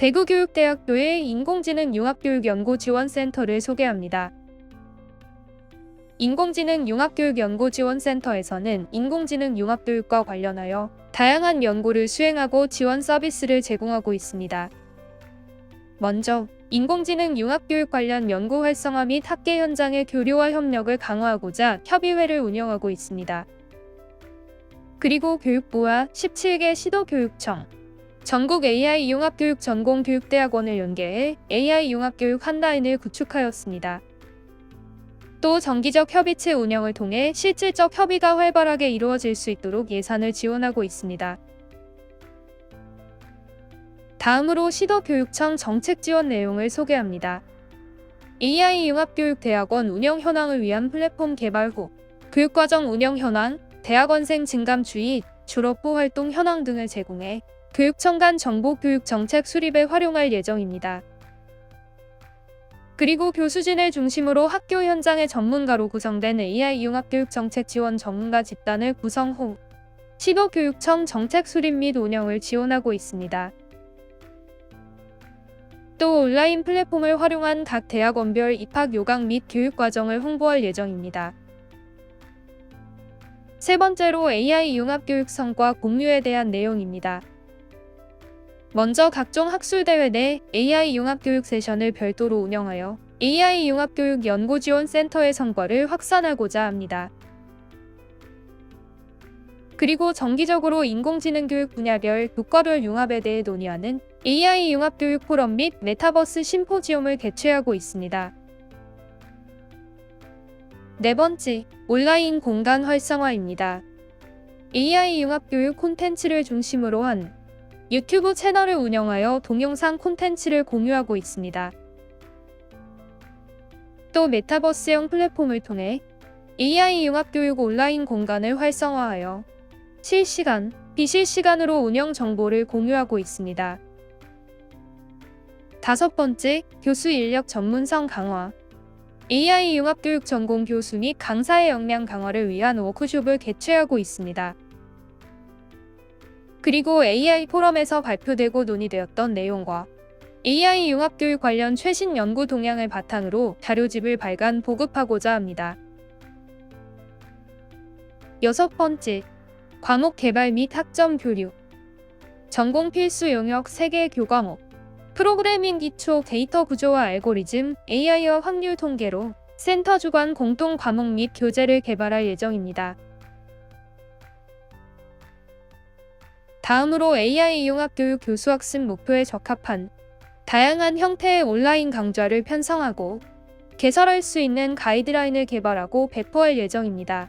대구교육대학교의 인공지능 융합교육연구지원센터를 소개합니다. 인공지능 융합교육연구지원센터에서는 인공지능 융합교육과 관련하여 다양한 연구를 수행하고 지원 서비스를 제공하고 있습니다. 먼저 인공지능 융합교육 관련 연구 활성화 및 학계 현장의 교류와 협력을 강화하고자 협의회를 운영하고 있습니다. 그리고 교육부와 17개 시도교육청, 전국 AI 융합교육 전공 교육대학원을 연계해 AI 융합교육 한 라인을 구축하였습니다. 또 정기적 협의체 운영을 통해 실질적 협의가 활발하게 이루어질 수 있도록 예산을 지원하고 있습니다. 다음으로 시도교육청 정책 지원 내용을 소개합니다. AI 융합교육대학원 운영 현황을 위한 플랫폼 개발 후 교육과정 운영 현황, 대학원생 증감 주의, 졸업 후 활동 현황 등을 제공해 교육청 간 정보 교육 정책 수립에 활용할 예정입니다. 그리고 교수진을 중심으로 학교 현장의 전문가로 구성된 AI 융합교육 정책 지원 전문가 집단을 구성 후 시도교육청 정책 수립 및 운영을 지원하고 있습니다. 또 온라인 플랫폼을 활용한 각 대학원별 입학 요강 및 교육 과정을 홍보할 예정입니다. 세 번째로 AI 융합 교육 성과 공유에 대한 내용입니다. 먼저 각종 학술대회 내 AI 융합 교육 세션을 별도로 운영하여 AI 융합 교육 연구 지원 센터의 성과를 확산하고자 합니다. 그리고 정기적으로 인공지능 교육 분야별 교과별 융합에 대해 논의하는 AI 융합 교육 포럼 및 메타버스 심포지움을 개최하고 있습니다. 네 번째, 온라인 공간 활성화입니다. AI 융합 교육 콘텐츠를 중심으로 한 유튜브 채널을 운영하여 동영상 콘텐츠를 공유하고 있습니다. 또 메타버스형 플랫폼을 통해 AI 융합 교육 온라인 공간을 활성화하여 실시간, 비실시간으로 운영 정보를 공유하고 있습니다. 다섯 번째, 교수 인력 전문성 강화. AI 융합교육 전공 교수 및 강사의 역량 강화를 위한 워크숍을 개최하고 있습니다. 그리고 AI 포럼에서 발표되고 논의되었던 내용과 AI 융합교육 관련 최신 연구 동향을 바탕으로 자료집을 발간 보급하고자 합니다. 여섯 번째, 과목 개발 및 학점 교류. 전공 필수 영역 3개 교과목. 프로그래밍 기초 데이터 구조와 알고리즘, AI와 확률 통계로 센터 주관 공동 과목 및 교재를 개발할 예정입니다. 다음으로 AI 융합 교육 교수 학습 목표에 적합한 다양한 형태의 온라인 강좌를 편성하고 개설할 수 있는 가이드라인을 개발하고 배포할 예정입니다.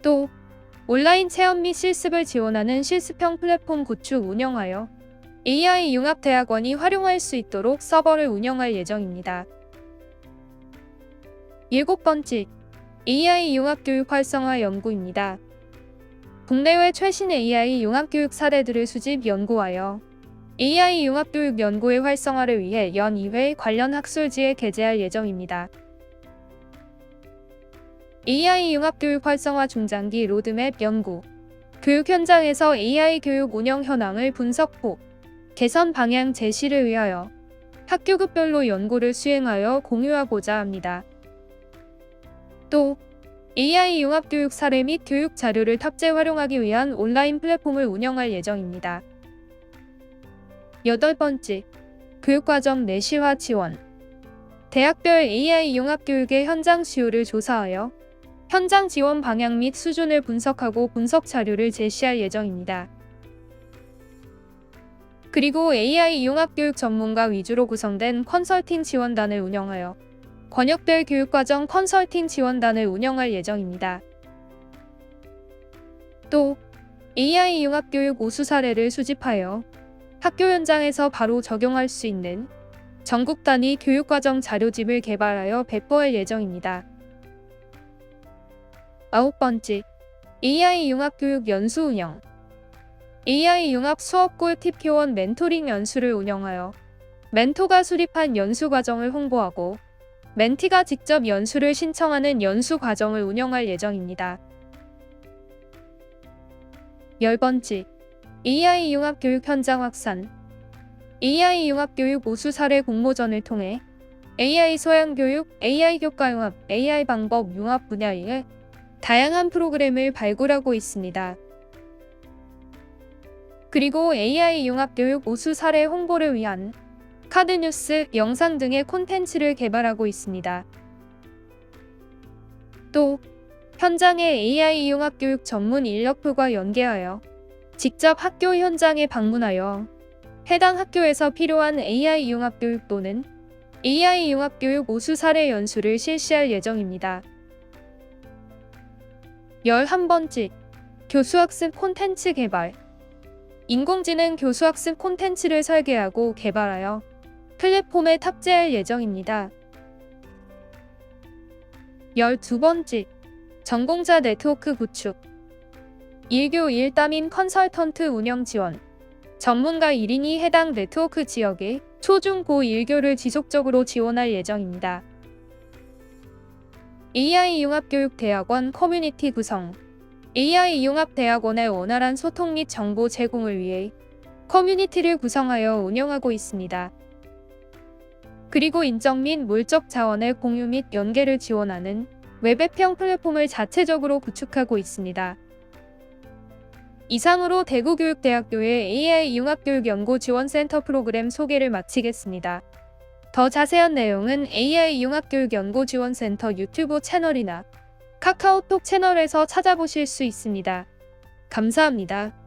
또 온라인 체험 및 실습을 지원하는 실습형 플랫폼 구축 운영하여 AI 융합대학원이 활용할 수 있도록 서버를 운영할 예정입니다. 일곱 번째, AI 융합교육 활성화 연구입니다. 국내외 최신 AI 융합교육 사례들을 수집 연구하여 AI 융합교육 연구의 활성화를 위해 연 2회 관련 학술지에 게재할 예정입니다. AI 융합교육 활성화 중장기 로드맵 연구 교육 현장에서 AI 교육 운영 현황을 분석 후 개선 방향 제시를 위하여 학교급별로 연구를 수행하여 공유하고자 합니다. 또 AI 융합 교육 사례 및 교육 자료를 탑재 활용하기 위한 온라인 플랫폼을 운영할 예정입니다. 여덟 번째, 교육과정 내시화 지원. 대학별 AI 융합 교육의 현장 수요를 조사하여 현장 지원 방향 및 수준을 분석하고 분석 자료를 제시할 예정입니다. 그리고 AI 융합 교육 전문가 위주로 구성된 컨설팅 지원단을 운영하여 권역별 교육과정 컨설팅 지원단을 운영할 예정입니다. 또 AI 융합교육 우수 사례를 수집하여 학교 현장에서 바로 적용할 수 있는 전국 단위 교육과정 자료집을 개발하여 배포할 예정입니다. 아홉 번째, AI 융합교육 연수 운영. AI 융합 수업 꿀팁 교원 멘토링 연수를 운영하여 멘토가 수립한 연수 과정을 홍보하고 멘티가 직접 연수를 신청하는 연수 과정을 운영할 예정입니다. 열 번째, AI 융합 교육 현장 확산 AI 융합 교육 우수 사례 공모전을 통해 AI 소양 교육, AI 교과 융합, AI 방법 융합 분야의 다양한 프로그램을 발굴하고 있습니다. 그리고 AI 융합 교육 우수 사례 홍보를 위한 카드 뉴스, 영상 등의 콘텐츠를 개발하고 있습니다. 또 현장의 AI 융합 교육 전문 인력풀과 연계하여 직접 학교 현장에 방문하여 해당 학교에서 필요한 AI 융합 교육 또는 AI 융합 교육 우수 사례 연수를 실시할 예정입니다. 11번째 교수학습 콘텐츠 개발 인공지능 교수학습 콘텐츠를 설계하고 개발하여 플랫폼에 탑재할 예정입니다. 12번째 전공자 네트워크 구축 1교 1담임 컨설턴트 운영 지원 전문가 1인이 해당 네트워크 지역에 초중 고 1교를 지속적으로 지원할 예정입니다. AI 융합교육대학원 커뮤니티 구성 AI 융합대학원의 원활한 소통 및 정보 제공을 위해 커뮤니티를 구성하여 운영하고 있습니다. 그리고 인적 및 물적 자원의 공유 및 연계를 지원하는 웹앱형 플랫폼을 자체적으로 구축하고 있습니다. 이상으로 대구교육대학교의 AI 융합교육연구지원센터 프로그램 소개를 마치겠습니다. 더 자세한 내용은 AI 융합교육연구지원센터 유튜브 채널이나 카카오톡 채널에서 찾아보실 수 있습니다. 감사합니다.